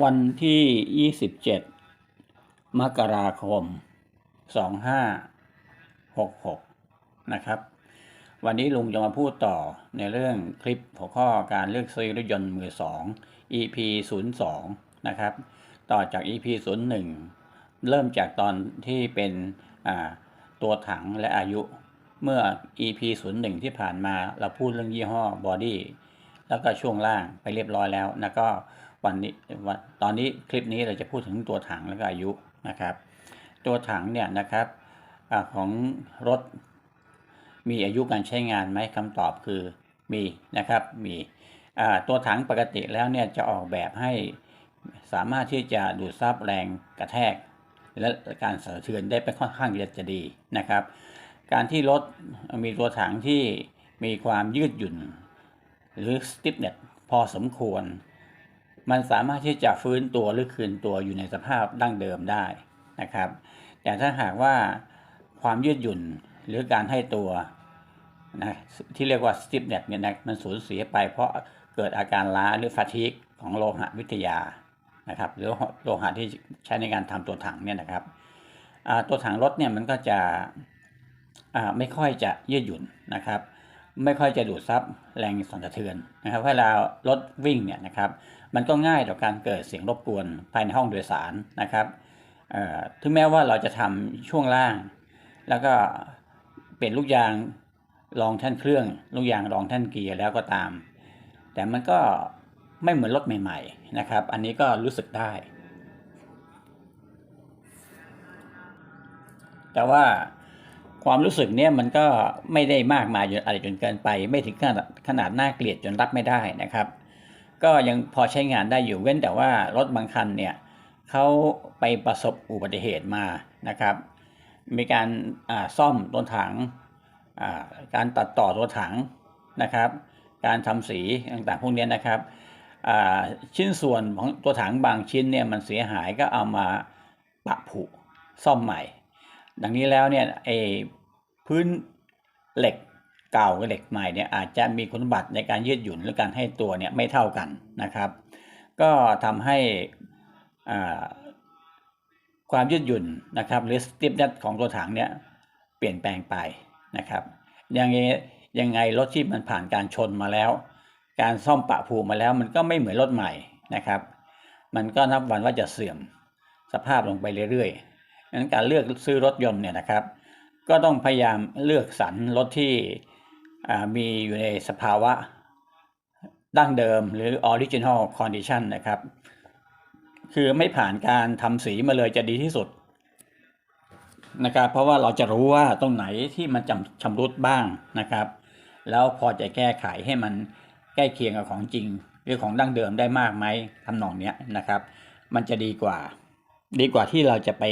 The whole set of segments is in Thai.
วันที่ 27 มกราคม 2566 นะครับ วันนี้ลุงจะมาพูดต่อในเรื่องคลิปหัวข้อการเลือกซื้อรถยนต์มือ 2 EP 02 นะครับ ต่อจาก EP 01 เริ่มจากตอนที่เป็นตัวถังและอายุ เมื่อ EP 01 ที่ผ่านมาเราพูดเรื่องยี่ห้อบอดี้แล้วก็ช่วงล่างไปเรียบร้อยแล้วแล้วก็ วันนี้วันตอนนี้คลิปนี้เราจะพูดถึงตัวถังแล้วก็อายุนะครับ ตัวถังเนี่ยนะครับอของรถมีอายุการใช้งานไหมคำตอบคือมีนะครับมีตัวถังปกติแล้วเนี่ยจะออกแบบให้สามารถที่จะดูดซับแรงกระแทก และการสั่นสะเทือนได้เป็นค่อนข้างจะดีนะครับ การที่รถมีตัวถังที่มีความยืดหยุ่น หรือ stiffness พอสมควร มันสามารถที่จะฟื้นตัวหรือคืนตัวอยู่ในสภาพดั้งเดิมได้นะครับ แต่ถ้าหากว่าความยืดหยุ่นหรือการให้ตัวนะที่เรียกว่า stiffness เนี่ยนะมันสูญเสียไปเพราะเกิดอาการล้าหรือ fatigue ของโลหะวิทยานะครับ หรือโลหะที่ใช้ในการทำตัวถังเนี่ยนะครับตัวถังรถเนี่ยมันก็จะไม่ค่อยจะยืดหยุ่นนะครับ ไม่ค่อยจะดูดซับแรงสั่นสะเทือนนะครับเวลารถวิ่งเนี่ยนะครับ มันก็ง่ายต่อการเกิดเสียงรบกวนภายในห้องโดยสารนะครับถึงแม้ว่าเราจะทำช่วงล่าง แล้วก็เป็นลูกยางรองแท่นเครื่อง ลูกยางรองแท่นเกียร์แล้วก็ตาม แต่มันก็ไม่เหมือนรถใหม่ ๆ นะครับ อันนี้ก็รู้สึกได้ แต่ว่าความรู้สึกเนี่ยมันก็ไม่ได้มากมายจนอะไรจนเกินไป ไม่ถึงขนาดขนาดน่าเกลียดจนรับไม่ได้นะครับ ก็ยังพอใช้งานได้อยู่เว้นแต่ว่ารถบางคันเนี่ยเขาไปประสบอุบัติเหตุมานะครับ มีการซ่อมตัวถังการตัดต่อตัวถังนะครับ การทำสีต่างๆพวกนี้นะครับชิ้นส่วนของตัวถังบางชิ้นเนี่ยมันเสียหายก็เอามาปะผุซ่อมใหม่ ดังนี้แล้วเนี่ยไอ้พื้นเหล็ก เก่ากับเหล็กใหม่เนี่ยอาจจะมีคุณสมบัติในการยืดหยุ่นหรือการให้ตัวเนี่ยไม่เท่ากันนะครับ ก็ทำให้ความยืดหยุ่นนะครับหรือ stiffness ของตัวถังเนี่ยเปลี่ยนแปลงไปนะครับยังไงยังไงรถที่มันผ่านการชนมาแล้ว การซ่อมปะผูมาแล้วมันก็ไม่เหมือนรถใหม่นะครับ มันก็นับวันว่าจะเสื่อมสภาพลงไปเรื่อยๆงั้นการเลือกซื้อรถยนต์เนี่ยนะครับ ก็ต้องพยายามเลือกสรรรถที่ มีอยู่ในสภาวะดั้งเดิมหรือ original condition นะครับ คือไม่ผ่านการทำสีมาเลยจะดีที่สุดนะครับ เพราะว่าเราจะรู้ว่าตรงไหนที่มันจำชำรุดบ้างนะครับ แล้วพอจะแก้ไขให้มันใกล้เคียงกับของจริง หรือของดั้งเดิมได้มากไหมทำนองเนี้ยนะครับ มันจะดีกว่า ดีกว่าที่เราจะไป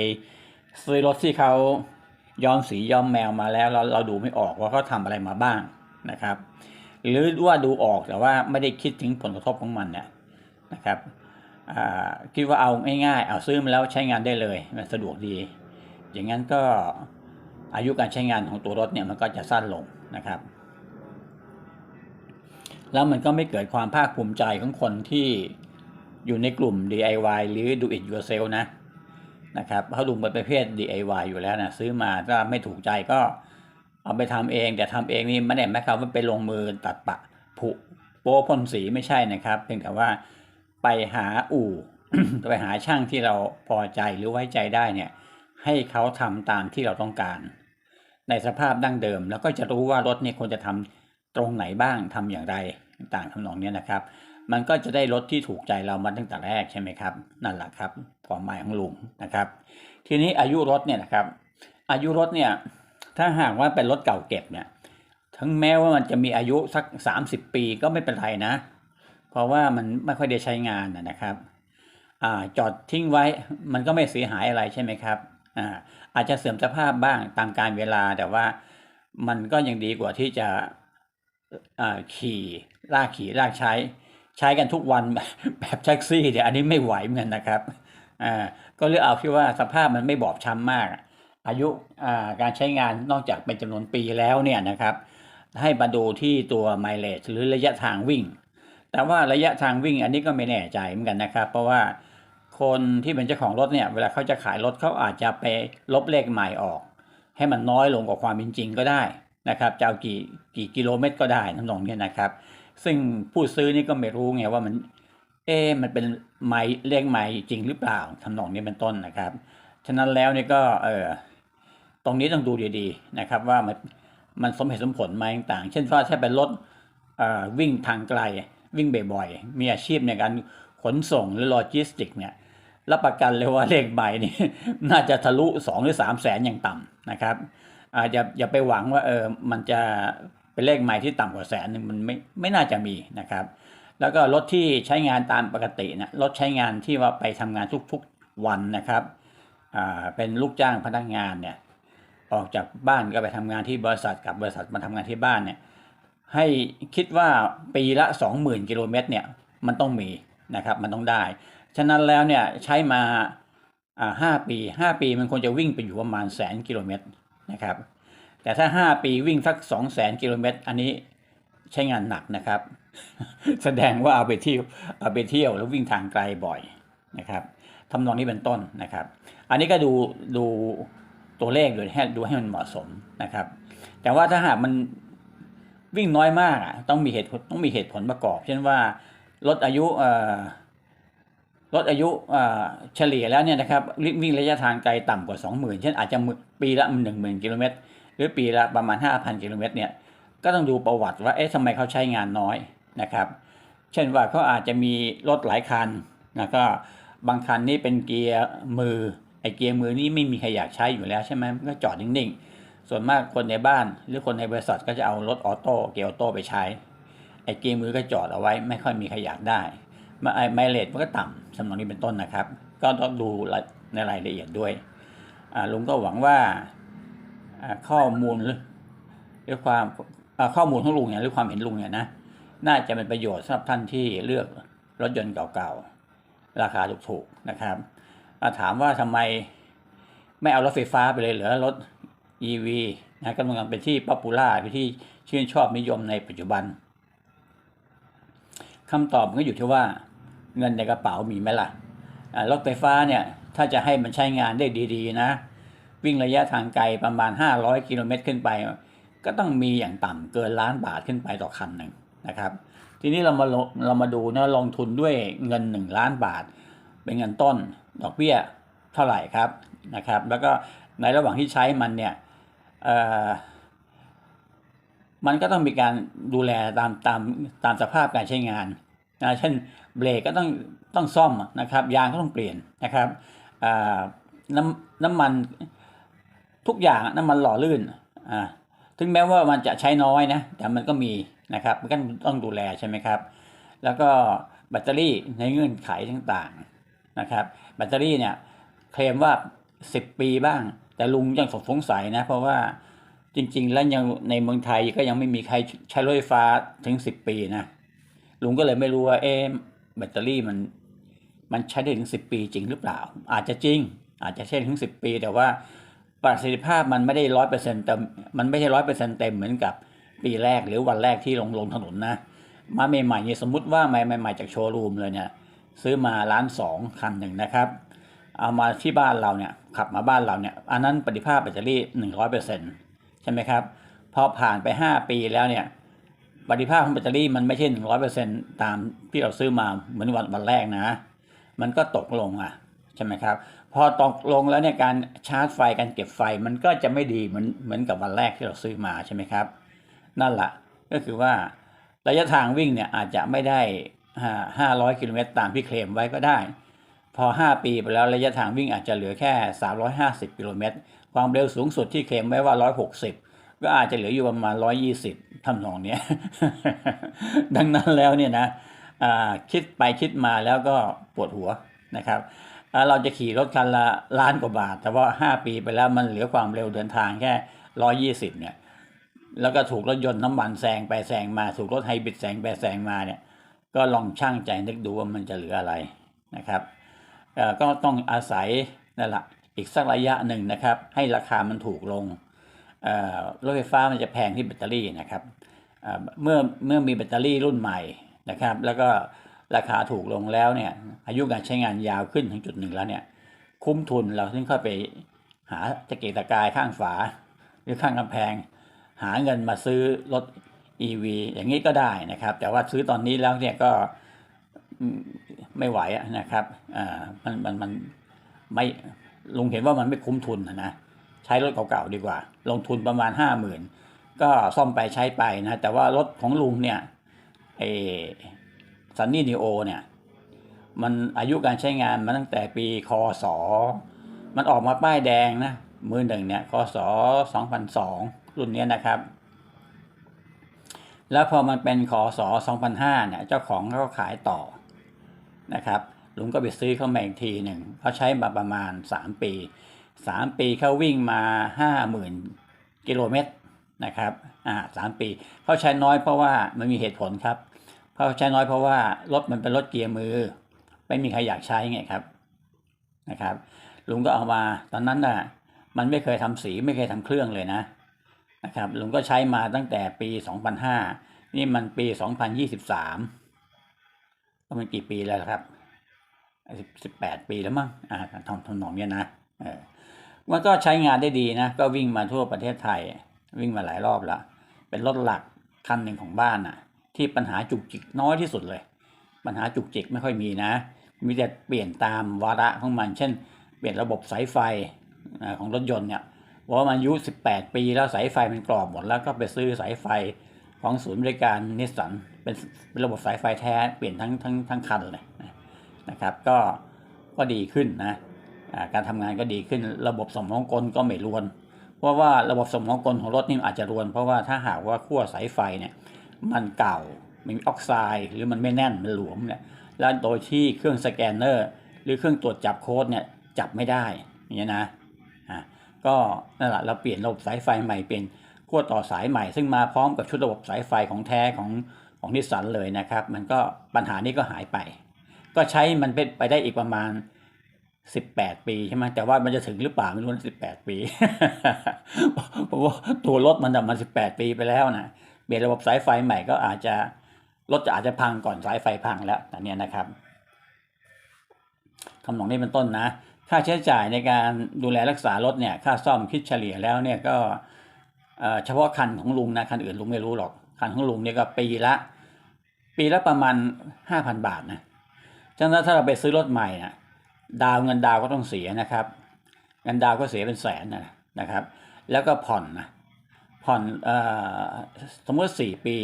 ซื้อรถที่เขาย้อมสีย้อมแมวมาแล้วเราเราดูไม่ออกว่าเขาทำอะไรมาบ้าง นะครับ หรือว่าดูออกแต่ว่าไม่ได้คิดถึงผลกระทบของมันเนี่ยนะครับคิดว่าเอาง่ายๆเอาซื้อมาแล้วใช้งานได้เลยมันสะดวกดี อย่างนั้นก็อายุการใช้งานของตัวรถเนี่ยมันก็จะสั้นลงนะครับ แล้วมันก็ไม่เกิดความภาคภูมิใจของคนที่อยู่ในกลุ่ม DIY หรือ Do It Yourself นะนะครับเขาดูเป็นประเภท DIY อยู่แล้วนะซื้อมาถ้าไม่ถูกใจก็ เอาไปทำเอง แต่ทำเองนี่ไม่ได้หมายความว่าไปลงมือตัดปะผุโป๊พ่นสีไม่ใช่นะครับ เพียงแต่ว่าไปหาอู่ไปหาช่างที่เราพอใจหรือไว้ใจได้เนี่ยให้เขาทำตามที่เราต้องการ ในสภาพดั้งเดิม แล้วก็จะรู้ว่ารถเนี่ยควรจะทำตรงไหนบ้างทำอย่างไรต่างทำนองเนี้ยนะครับ มันก็จะได้รถที่ถูกใจเรามาตั้งแต่แรกใช่ไหมครับ นั่นแหละครับความหมายของลุงนะครับ ทีนี้อายุรถเนี่ยนะครับ อายุรถเนี่ย ถ้าหากว่าเป็นรถเก่าเก็บเนี่ยถึงแม้ว่ามันจะมีอายุสัก 30 ปีก็ไม่เป็นไรนะ เพราะว่ามันไม่ค่อยได้ใช้งานนะครับอ่าจอดทิ้งไว้มันก็ไม่เสียหายอะไรใช่ไหมครับอ่าอาจจะเสื่อมสภาพบ้างตามการเวลาแต่ว่ามันก็ยังดีกว่าที่จะอ่าขี่ลากขี่ลากใช้ ใช้กันทุกวันแบบแท็กซี่เดี๋ยวอันนี้ไม่ไหวเหมือนกันนะครับอ่าก็เลือกเอาที่ว่าสภาพมันไม่บอบช้ำมาก อายุอ่าการใช้งานนอกจากเป็นจำนวนปีแล้วเนี่ยนะครับ ให้มาดูที่ตัวไมล์เลจหรือระยะทางวิ่ง แต่ว่าระยะทางวิ่งอันนี้ก็ไม่แน่ใจเหมือนกันนะครับ เพราะว่าคนที่เป็นเจ้าของรถเนี่ยเวลาเขาจะขายรถเขาอาจจะไปลบเลขใหม่ออก ให้มันน้อยลงกว่าความเป็นจริงก็ได้นะครับจะเอากี่กี่กิโลเมตรก็ได้ทั้งนองเนี่ยนะครับ ซึ่งผู้ซื้อนี่ก็ไม่รู้ไงว่ามันเอ๊มันเป็นไม้เลขไม้จริงหรือเปล่าทำนองนี้เป็นต้นนะครับ ฉะนั้นแล้วนี่ก็เออ ตรงนี้ต้องดูดีๆนะครับว่ามันมันสมเหตุสมผลไหมต่าง เช่นว่าถ้าเป็นรถวิ่งทางไกลวิ่งบ่อยๆ มีอาชีพในการขนส่งหรือโลจิสติกเนี่ยรับประกันเลยว่าเลขใบนี่น่าจะทะลุสองหรือสามแสนอย่างต่ำนะครับอาอย่าอย่าไปหวังว่าเออมันจะเป็นเลขใหม่ที่ต่ำกว่าแสนหนึ่งมันไม่ไม่น่าจะมีนะครับ แล้วก็รถที่ใช้งานตามปกตินะรถใช้งานที่ว่าไปทำงานทุกๆวันนะครับอ่าเป็นลูกจ้างพนักงานเนี่ย ออกจากบ้านก็ไปทำงานที่บริษัทกับบริษัทมาทำงานที่บ้านเนี่ยให้คิดว่าปีละ 20,000กิโลเมตรเนี่ยมันต้องมีนะครับมันต้องได้ ฉะนั้นแล้วเนี่ยใช้มาอ่าห้าปีห้าปีมันควรจะวิ่งไปอยู่ประมาณแสนกิโลเมตรนะครับแต่ถ้าห้าปีวิ่งสักสองแสนกิโลเมตรอันนี้ใช้งานหนักนะครับ แสดงว่าเอาไปเที่ยวเอาไปเที่ยวแล้ววิ่งทางไกลบ่อยนะครับทำนองนี้เป็นต้นนะครับ อันนี้ก็ดูดู ตัวเลขดูให้ดูให้มันเหมาะสมนะครับ แต่ว่าถ้าหากมันวิ่งน้อยมากอะต้องมีเหตุต้องมีเหตุผลประกอบ เช่นว่าลดอายุลดอายุเฉลี่ยแล้วเนี่ยนะครับวิ่งระยะทางไกลต่ำกว่า 20,000 เช่นอาจจะปีละ 10,000 กิโลเมตร หรือปีละประมาณ 5,000 กิโลเมตรเนี่ยก็ต้องดูประวัติว่าเอ๊ะทำไมเขาใช้งานน้อยนะครับ เช่นว่าเขาอาจจะมีรถหลายคันนะก็บางคันนี่เป็นเกียร์มือ ไอเกียร์มือนี่ไม่มีใครอยากใช้อยู่แล้วใช่ไหมมันก็จอดนิ่งๆ ส่วนมากคนในบ้านหรือคนในบริษัทก็จะเอารถออโต้เกียร์ออโต้ไปใช้ ไอเกียร์มือก็จอดเอาไว้ ไม่ค่อยมีใครอยากได้มาไอไมเลสมันก็ต่ำสำนองนี้เป็นต้นนะครับ ก็ต้องดูในรายละเอียดด้วยลุงก็หวังว่าข้อมูลหรือความข้อมูลของลุงเนี่ยหรือความเห็นลุงเนี่ยนะน่าจะเป็นประโยชน์สำหรับท่านที่เลือกรถยนต์เก่าๆ ราคาถูกๆนะครับ ถามว่าทำไมไม่เอารถไฟฟ้าไปเลยเหรอรถ EV นะกำลังเป็นที่ป๊อปปูล่าเป็นที่ชื่นชอบนิยมในปัจจุบันคำตอบมันก็อยู่ที่ว่าเงินในกระเป๋ามีไหมล่ะรถไฟฟ้าเนี่ยถ้าจะให้มันใช้งานได้ดีๆนะ วิ่งระยะทางไกลประมาณ 500 กิโลเมตรขึ้นไป ก็ต้องมีอย่างต่ำเกินล้านบาทขึ้นไปต่อคันหนึ่งนะครับ ทีนี้เรามาเรามาดูนะลงทุนด้วยเงิน 1 ล้านบาท เป็นเงินต้น ดอกเบี้ยเท่าไหร่ครับนะครับ แล้วก็ในระหว่างที่ใช้มันเนี่ยมันก็ต้องมีการดูแลตามตามตามสภาพการใช้งานนะเช่นเบรกก็ต้องต้องซ่อมนะครับ ยางก็ต้องเปลี่ยนนะครับน้ำน้ำมันทุกอย่างน้ำมันหล่อลื่นอ่าถึงแม้ว่ามันจะใช้น้อยนะ แต่มันก็มีนะครับมันก็ต้องดูแลใช่ไหมครับ แล้วก็แบตเตอรี่ในเงื่อนไขต่างๆ นะครับ แบตเตอรี่เนี่ยเคลมว่า 10 ปีบ้าง แต่ลุงยังสงสัยนะ เพราะว่าจริง ๆ แล้วยังในเมืองไทยก็ยังไม่มีใครใช้รถไฟฟ้าถึง 10 ปีนะลุงก็เลยไม่รู้ว่าเอ๊แบตเตอรี่มันมันใช้ได้ถึง 10 ปีจริงหรือเปล่า อาจจะจริง อาจจะใช้ถึง 10 ปี แต่ว่าประสิทธิภาพมันไม่ได้ร้อยเปอร์เซ็นต์เต็มมันไม่ใช่ร้อยเปอร์เซ็นต์เต็มเหมือนกับปีแรกหรือวันแรกที่ลงลงถนนนะ มาใหม่ๆเนี่ยสมมติว่าใหม่ๆจากโชว์รูมเลยเนี่ย ซื้อมาล้านสองคันหนึ่งนะครับ เอามาที่บ้านเราเนี่ยขับมาบ้านเราเนี่ยอันนั้นประสิทธิภาพแบตเตอรี่หนึ่งร้อยเปอร์เซ็นต์ใช่ไหมครับพอผ่านไปห้าปีแล้วเนี่ยประสิทธิภาพของแบตเตอรี่มันไม่ใช่หนึ่งร้อยเปอร์เซ็นต์ตามที่เราซื้อมาเหมือนวันวันแรกนะ มันก็ตกลงอะใช่ไหมครับ พอตกลงแล้วเนี่ยการชาร์จไฟการเก็บไฟมันก็จะไม่ดีเหมือนเหมือนกับวันแรกที่เราซื้อมาใช่ไหมครับ นั่นแหละก็คือว่าระยะทางวิ่งเนี่ยอาจจะไม่ได้ ห้าร้อยกิโลเมตรตามที่เคลมไว้ก็ได้ พอ 5 ปีไปแล้วระยะทางวิ่งอาจจะเหลือแค่ 350 กิโลเมตร ความเร็วสูงสุดที่เคลมไว้ว่า 160 ก็อาจจะเหลืออยู่ประมาณ 120ทำนองเนี้ย ดังนั้นแล้วเนี่ยนะคิดไปคิดมาแล้วก็ปวดหัวนะครับเราจะขี่รถคันละล้านกว่าบาท แต่ว่า 5 ปีไปแล้วมันเหลือความเร็วเดินทางแค่ 120 เนี่ย แล้วก็ถูกรถยนต์น้ำมันแซงไปแซงมา ถูกรถไฮบริดแซงไปแซงมาเนี่ย ก็ลองช่างใจนึกดูว่ามันจะเหลืออะไรนะครับเอ่อก็ต้องอาศัยนั่นแหละอีกสักระยะหนึ่งนะครับ ให้ราคามันถูกลงเอ่อรถไฟฟ้ามันจะแพงที่แบตเตอรี่นะครับเอ่อเมื่อเมื่อมีแบตเตอรี่รุ่นใหม่นะครับ แล้วก็ราคาถูกลงแล้วเนี่ยอายุการใช้งานยาวขึ้นถึงจุดหนึ่งแล้วเนี่ยคุ้มทุนเราถึงเข้าไปหาตะเกียกตะกายข้างฝา หรือข้างกำแพง หาเงินมาซื้อรถ EV อย่างนี้ก็ได้นะครับ แต่ว่าซื้อตอนนี้แล้วเนี่ยก็ไม่ไหวนะครับอ่ามันมันมันไม่ลุงเห็นว่ามันไม่คุ้มทุนนะนะใช้รถเก่าๆดีกว่า ลงทุนประมาณห้าหมื่นก็ซ่อมไปใช้ไปนะ แต่ว่ารถของลุงเนี่ยเอซันนี่นีโอเนี่ย มันอายุการใช้งานมาตั้งแต่ปีคศมันออกมาป้ายแดงนะมือหนึ่งเนี่ยคศ2002 รุ่นเนี้ยนะครับ แล้วพอมันเป็นคศ2005เนี่ยเจ้าของเขาก็ขายต่อนะครับลุงก็ไปซื้อเข้ามาอีกทีหนึ่งเขาใช้มาประมาณ 3 ปี 3 ปีเขาวิ่งมา 50,000 กิโลเมตรนะครับอ่าสามปีเขาใช้น้อยเพราะว่ามันมีเหตุผลครับเขาใช้น้อยเพราะว่ารถมันเป็นรถเกียร์มือ ไม่มีใครอยากใช้ไงครับนะครับลุงก็เอามาตอนนั้นน่ะมันไม่เคยทำสีไม่เคยทำเครื่องเลยนะ นะครับลุงก็ใช้มาตั้งแต่ปี 2005 นี่มันปี 2023ก็มันกี่ปีแล้วครับ 18 ปีแล้วมั้งอ่าทำทำนองเนี้ยนะเออมันก็ใช้งานได้ดีนะ ก็วิ่งมาทั่วประเทศไทย วิ่งมาหลายรอบแล้วเป็นรถหลักคันหนึ่งของบ้านน่ะ ที่ปัญหาจุกจิกน้อยที่สุดเลย ปัญหาจุกจิกไม่ค่อยมีนะ มีแต่เปลี่ยนตามวาระของมัน เช่น เปลี่ยนระบบสายไฟอ่าของรถยนต์เนี่ย ว่ามันอายุ 18 ปีแล้วสายไฟมันกรอบหมดแล้วก็ไปซื้อสายไฟของศูนย์บริการนิสสันเป็นเป็นระบบสายไฟแท้เปลี่ยนทั้งทั้งทั้งคันเลยนะครับ ก็ก็ดีขึ้นนะการทำงานก็ดีขึ้นระบบสมองกลก็ไม่รวน เพราะว่าระบบสมองกลของรถนี่อาจจะรวน เพราะว่าถ้าหากว่าขั้วสายไฟเนี่ยมันเก่ามันมีออกไซด์หรือมันไม่แน่นมันหลวมเนี่ยแล้วโดยที่เครื่องสแกนเนอร์ หรือเครื่องตรวจจับโค้ดเนี่ยจับไม่ได้อย่างเงี้ยนะ ก็นั่นแหละเราเปลี่ยนระบบสายไฟใหม่เป็นขั้วต่อสายใหม่ ซึ่งมาพร้อมกับชุดระบบสายไฟของแท้ของของนิสสันเลยนะครับ มันก็ปัญหานี้ก็หายไป ก็ใช้มันเป็นไปได้อีกประมาณ 18 ปีใช่ไหมแต่ว่ามันจะถึงหรือเปล่าไม่รู้นะ18ปีเพราะว่าตัวรถมันน่ะมัน18ปีไปแล้วนะเปลี่ยนระบบสายไฟใหม่ก็อาจจะรถจะอาจจะพังก่อนสายไฟพังแล้วอันเนี้ยนะครับคำนองนี้เป็นต้นนะ ค่าใช้จ่ายในการดูแลรักษารถเนี่ยค่าซ่อมคิดเฉลี่ยแล้วเนี่ยก็เฉพาะคันของลุงนะคันอื่นลุงไม่รู้หรอกคันของลุงเนี่ยก็ปีละปีละประมาณ5,000บาทนะฉะนั้นถ้าเราไปซื้อรถใหม่นะดาวเงินดาวก็ต้องเสียนะครับ เงินดาวก็เสียเป็นแสนนะนะครับ แล้วก็ผ่อนนะผ่อนเออสมมติสี่ปี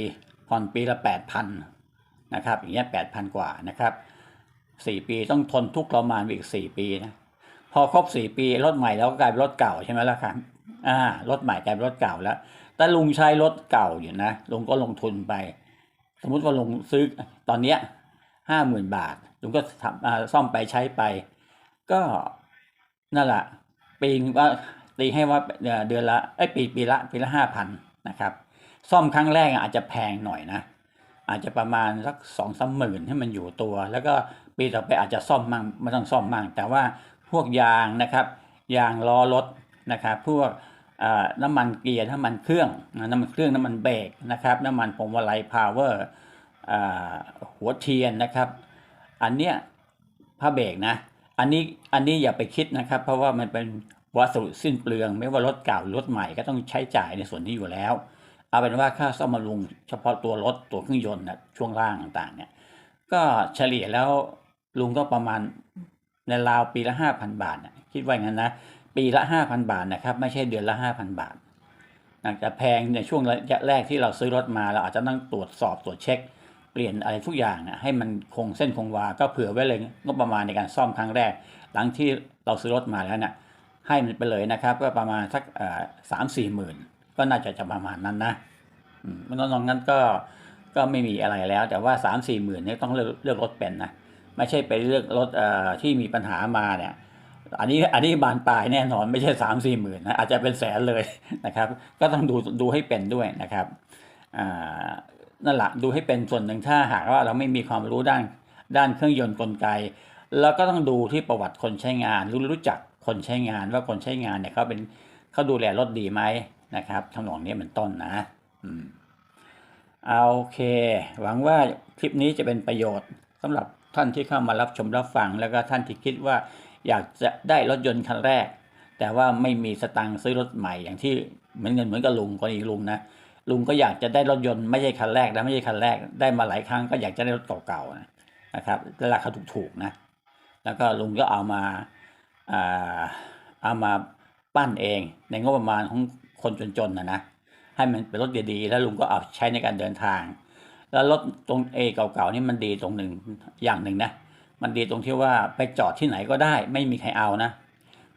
ผ่อนปีละแปดพันนะครับอย่างเงี้ยแปดพันกว่านะครับสี่ปีต้องทนทุกข์ทรมานอีกสี่ปีนะ พอครบสี่ปีรถใหม่แล้วก็กลายเป็นรถเก่าใช่ไหมล่ะครับ อ่ารถใหม่กลายเป็นรถเก่าแล้ว แต่ลุงใช้รถเก่าอยู่นะลุงก็ลงทุนไป สมมุติว่าลุงซื้อตอนเนี้ยห้าหมื่นบาทลุงก็ทำซ่อมไปใช้ไป ก็นั่นแหละปีนว่าตีให้ว่าเดือนละไอ้ปีปีละปีละห้าพันนะครับ ซ่อมครั้งแรกอาจจะแพงหน่อยนะ อาจจะประมาณสักสองสามหมื่นให้มันอยู่ตัว แล้วก็ปีต่อไปอาจจะซ่อมมั่งไม่ต้องซ่อมมั่งแต่ว่า พวกยางนะครับยางล้อรถนะครับพวกน้ำมันเกียร์น้ำมันเครื่องน้ำมันเครื่องน้ำมันเบรกนะครับน้ำมันพวงมาลัยพาวเวอร์หัวเทียนนะครับ อันเนี้ยผ้าเบรกนะอันนี้อันนี้อย่าไปคิดนะครับ เพราะว่ามันเป็นวัสดุสิ้นเปลือง ไม่ว่ารถเก่าหรือรถใหม่ก็ต้องใช้จ่ายในส่วนนี้อยู่แล้ว เอาเป็นว่าค่าซ่อมบำรุงเฉพาะตัวรถตัวเครื่องยนต์นะช่วงล่างต่างๆเนี่ยก็เฉลี่ยแล้วลุงก็ประมาณ ในราวปีละห้าพันบาทนะคิดว่าอย่างนั้นนะปีละห้าพันบาทนะครับไม่ใช่เดือนละห้าพันบาทอาจจะแพงในช่วงระยะแรกที่เราซื้อรถมาเราอาจจะต้องตรวจสอบตรวจเช็ค เปลี่ยนอะไรทุกอย่างนะให้มันคงเส้นคงวา ก็เผื่อไว้เลยงบประมาณในการซ่อมครั้งแรก หลังที่เราซื้อรถมาแล้วเนะ่ะให้มันไปเลยนะครับ ก็ประมาณสักสามสี่หมื่นก็น่าจะจะประมาณนั้นนะอืมนอกนั้นก็ก็ไม่มีอะไรแล้ว แต่ว่าสามสี่หมื่นนี่ต้องเลือกเลือกรถเป็นนะ ไม่ใช่ไปเลือกรถเอ่อที่มีปัญหามาเนี่ยอันนี้อันนี้บานปลายแน่นอนไม่ใช่สามสี่หมื่นนะอาจจะเป็นแสนเลยนะครับ ก็ต้องดูดูให้เป็นด้วยนะครับอ่านั่นแหละดูให้เป็นส่วนหนึ่งถ้าหากว่าเราไม่มีความรู้ด้านด้านเครื่องยนต์กลไก แล้วก็ต้องดูที่ประวัติคนใช้งาน รู้รู้จักคนใช้งานว่าคนใช้งานเนี่ยเขาเป็นเขาดูแลรถดีไหมนะครับทำนองนี้เป็นต้นนะอืมเอาโอเค หวังว่าคลิปนี้จะเป็นประโยชน์สำหรับ ท่านที่เข้ามารับชมรับฟัง แล้วก็ท่านที่คิดว่าอยากจะได้รถยนต์คันแรก แต่ว่าไม่มีสตังค์ซื้อรถใหม่อย่างที่เหมือนเงินเหมือนกับลุงกรณีลุงนะลุงก็อยากจะได้รถยนต์ไม่ใช่คันแรกนะไม่ใช่คันแรกได้มาหลายครั้งก็อยากจะได้รถเก่าๆนะนะครับราคาถูกๆนะแล้วก็ลุงก็เอามาเอามาปั้นเอง ในงบประมาณของคนจนๆนะนะให้มันเป็นรถดีๆแล้วลุงก็เอาใช้ในการเดินทาง แล้วรถตรงเอเก่าๆนี่มันดีตรงหนึ่งอย่างหนึ่งนะ มันดีตรงที่ว่าไปจอดที่ไหนก็ได้ ไม่มีใครเอานะ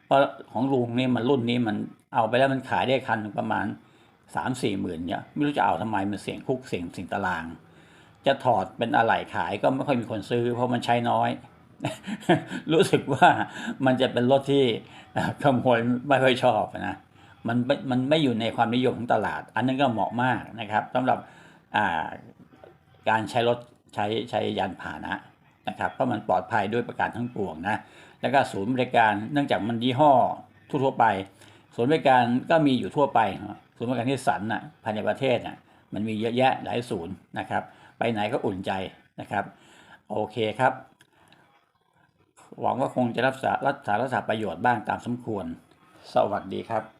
เพราะของลุงนี่มันรุ่นนี้มันเอาไปแล้วมันขายได้คันประมาณสามสี่หมื่นเนี่ยไม่รู้จะเอาทำไมมันเสียงคุกเสียงสียงตาราง จะถอดเป็นอะไหล่ขายก็ไม่ค่อยมีคนซื้อ เพราะมันใช้น้อย รู้สึกว่ามันจะเป็นรถที่เอ่อขโมยไม่ค่อยชอบนะมันไม่มันไม่อยู่ในความนิยมของตลาด อันนั้นก็เหมาะมากนะครับสำหรับอ่า การใช้รถใช้ใช้ยานพาหนะนะครับเพราะมันปลอดภัยด้วยประการทั้งปวงนะแล้วก็ศูนย์บริการเนื่องจากมันยี่ห้อทั่วไป ศูนย์บริการก็มีอยู่ทั่วไปศูนย์บริการที่สันน่ะภายในประเทศน่ะมันมีเยอะแยะหลายศูนย์นะครับ ไปไหนก็อุ่นใจนะครับ โอเคครับ หวังว่าคงจะรับสารักษารักษาประโยชน์บ้างตามสมควร สวัสดีครับ